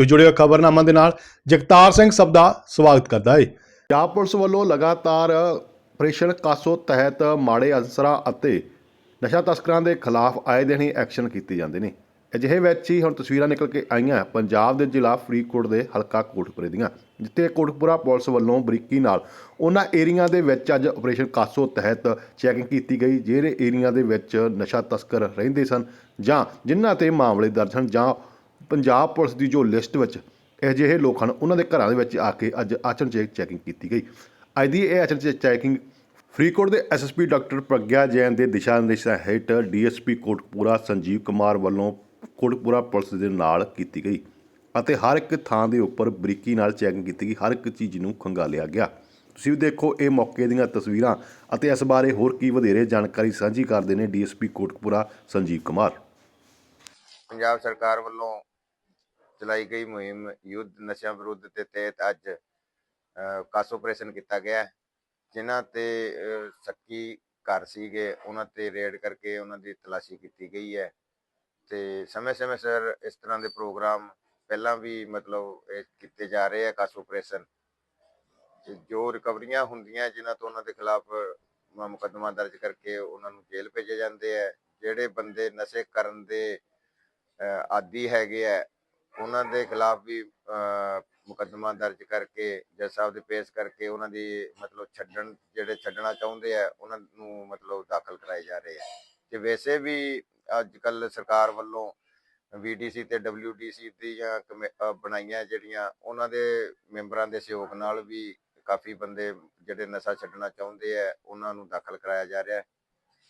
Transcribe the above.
ਤੁਸੀਂ ਜੁੜੇ ਹੋ ਖਬਰਨਾਮਾ ਦੇ ਨਾਲ ਜਗਤਾਰ ਸਿੰਘ ਸਭ ਦਾ ਸਵਾਗਤ ਕਰਦਾ ਹੈ ਪੰਜਾਬ ਪੁਲਿਸ ਵੱਲੋਂ ਲਗਾਤਾਰ ਆਪਰੇਸ਼ਨ ਕਾਸੋ ਤਹਿਤ ਮਾੜੇ ਅਨਸਰਾਂ ਅਤੇ ਨਸ਼ਾ ਤਸਕਰਾਂ ਦੇ ਖਿਲਾਫ ਆਏ ਦਿਨ ਹੀ ਐਕਸ਼ਨ ਕੀਤੇ ਜਾਂਦੇ ਨੇ। ਅਜਿਹੇ ਵਿੱਚ ਹੀ ਹੁਣ ਤਸਵੀਰਾਂ ਨਿਕਲ ਕੇ ਆਈਆਂ ਪੰਜਾਬ ਦੇ ਜ਼ਿਲ੍ਹਾ ਫਰੀਦਕੋਟ ਦੇ ਹਲਕਾ ਕੋਟਪੁਰੇ ਦੀਆਂ, ਜਿੱਥੇ ਕੋਟਪੁਰਾ ਪੁਲਿਸ ਵੱਲੋਂ ਬਰੀਕੀ ਨਾਲ ਉਹਨਾਂ ਏਰੀਆ ਦੇ ਵਿੱਚ ਅੱਜ ਆਪਰੇਸ਼ਨ ਕਾਸੋ ਤਹਿਤ ਚੈਕਿੰਗ ਕੀਤੀ ਗਈ, ਜਿਹੜੇ ਏਰੀਆ ਦੇ ਵਿੱਚ ਨਸ਼ਾ ਤਸਕਰ ਰਹਿੰਦੇ ਸਨ ਜਾਂ ਜਿਨ੍ਹਾਂ ਤੇ ਮਾਮਲੇ ਦਰਜ ਹਨ ਜਾਂ ਪੰਜਾਬ ਪੁਲਿਸ ਦੀ ਜੋ ਲਿਸਟ ਵਿੱਚ ਅਜਿਹੇ ਲੋਕ ਹਨ, ਉਹਨਾਂ ਦੇ ਘਰਾਂ ਦੇ ਵਿੱਚ ਆ ਕੇ ਅੱਜ ਅਚਨਚੇਤ ਚੈਕਿੰਗ ਕੀਤੀ ਗਈ। ਅੱਜ ਦੀ ਇਹ ਅਚਨਚੇਤ ਚੈਕਿੰਗ ਫਰੀਦਕੋਟ ਦੇ ਐਸਐਸਪੀ ਡਾਕਟਰ ਪ੍ਰਗਿਆ ਜੈਨ ਦੇ ਦਿਸ਼ਾ ਨਿਰਦੇਸ਼ਾਂ ਹੇਠ ਡੀਐਸਪੀ ਕੋਟਪੂਰਾ ਸੰਜੀਵ ਕੁਮਾਰ ਵੱਲੋਂ ਕੋਟਪੂਰਾ ਪੁਲਿਸ ਦੇ ਨਾਲ ਕੀਤੀ ਗਈ ਅਤੇ ਹਰ ਇੱਕ ਥਾਂ ਦੇ ਉੱਪਰ ਬਰੀਕੀ ਨਾਲ ਚੈਕਿੰਗ ਕੀਤੀ ਗਈ। ਹਰ ਇੱਕ ਚੀਜ਼ ਨੂੰ ਖੰਗਾਲਿਆ ਗਿਆ। ਤੁਸੀਂ ਵੀ ਦੇਖੋ, ਇਹ ਮੌਕੇ ਦੀਆਂ ਤਸਵੀਰਾਂ ਅਤੇ ਇਸ ਬਾਰੇ ਹੋਰ ਕੀ ਵਧੇਰੇ ਜਾਣਕਾਰੀ ਸਾਂਝੀ ਕਰਦੇ ਨੇ ਡੀਐਸਪੀ ਕੋਟਪੂਰਾ ਸੰਜੀਵ ਕੁਮਾਰ। ਪੰਜਾਬ ਸਰਕਾਰ ਵੱਲੋਂ ਚਲਾਈ ਗਈ ਮੁਹਿੰਮ ਯੁੱਧ ਨਸ਼ਿਆਂ ਵਿਰੁੱਧ ਦੇ ਤਹਿਤ ਅੱਜ ਅ, ਕਾਸ ਆਪਰੇਸ਼ਨ ਕੀਤਾ ਗਿਆ ਹੈ, ਜਿਨ੍ਹਾਂ ਤੇ ਅ, ਸੱਕੀ ਘਰ ਸੀਗੇ ਉਹਨਾਂ ਤੇ ਰੇਡ ਕਰਕੇ ਉਹਨਾਂ ਦੀ ਤਲਾਸ਼ੀ ਕੀਤੀ ਗਈ ਹੈ। ਤੇ ਸਮੇਂ-ਸਮੇਂ ਸਿਰ ਇਸ ਤਰ੍ਹਾਂ ਦੇ ਪ੍ਰੋਗਰਾਮ ਪਹਿਲਾਂ ਵੀ ਮਤਲਬ ਇਹ ਕੀਤੇ ਜਾ ਰਹੇ ਆ ਕਾਸ ਆਪਰੇਸ਼ਨ ਜੋ ਰਿਕਵਰੀਆਂ ਹੁੰਦੀਆਂ ਜਿਨ੍ਹਾਂ ਤੋਂ ਉਹਨਾਂ ਦੇ ਖਿਲਾਫ ਮੁਕੱਦਮਾ ਦਰਜ ਕਰਕੇ ਉਹਨਾਂ ਨੂੰ ਜੇਲ੍ਹ ਭੇਜੇ ਜਾਂਦੇ ਆ ਜਿਹੜੇ ਬੰਦੇ ਨਸ਼ੇ ਕਰਨ ਦੇ ਆਦੀ ਹੈਗੇ ਆ ਉਹਨਾਂ ਦੇ ਖਿਲਾਫ ਵੀ ਮੁਕੱਦਮਾ ਦਰਜ ਕਰਕੇ, ਜੱਜ ਸਾਹਿਬ ਦੇ ਪੇਸ਼ ਕਰਕੇ ਉਹਨਾਂ ਦੀ ਮਤਲਬ ਛੱਡਣ, ਜਿਹੜੇ ਛੱਡਣਾ ਚਾਹੁੰਦੇ ਆ, ਉਹਨਾਂ ਨੂੰ ਮਤਲਬ ਦਾਖਲ ਕਰਾਏ ਜਾ ਰਹੇ ਆ। ਤੇ ਵੈਸੇ ਵੀ ਅੱਜ ਕੱਲ ਸਰਕਾਰ ਵੱਲੋਂ ਵੀਡੀਸੀ ਤੇ ਡਬਲਯੂਡੀਸੀ ਦੀਆਂ ਕਮੇ- ਬਣਾਈਆਂ ਜਿਹੜੀਆਂ, ਉਹਨਾਂ ਦੇ ਮੈਂਬਰਾਂ ਦੇ ਸਹਿਯੋਗ ਨਾਲ ਵੀ ਕਾਫੀ ਬੰਦੇ ਜਿਹੜੇ ਨਸ਼ਾ ਛੱਡਣਾ ਚਾਹੁੰਦੇ ਆ, ਉਹਨਾਂ ਨੂੰ ਦਾਖਲ ਕਰਾਇਆ ਜਾ ਰਿਹਾ।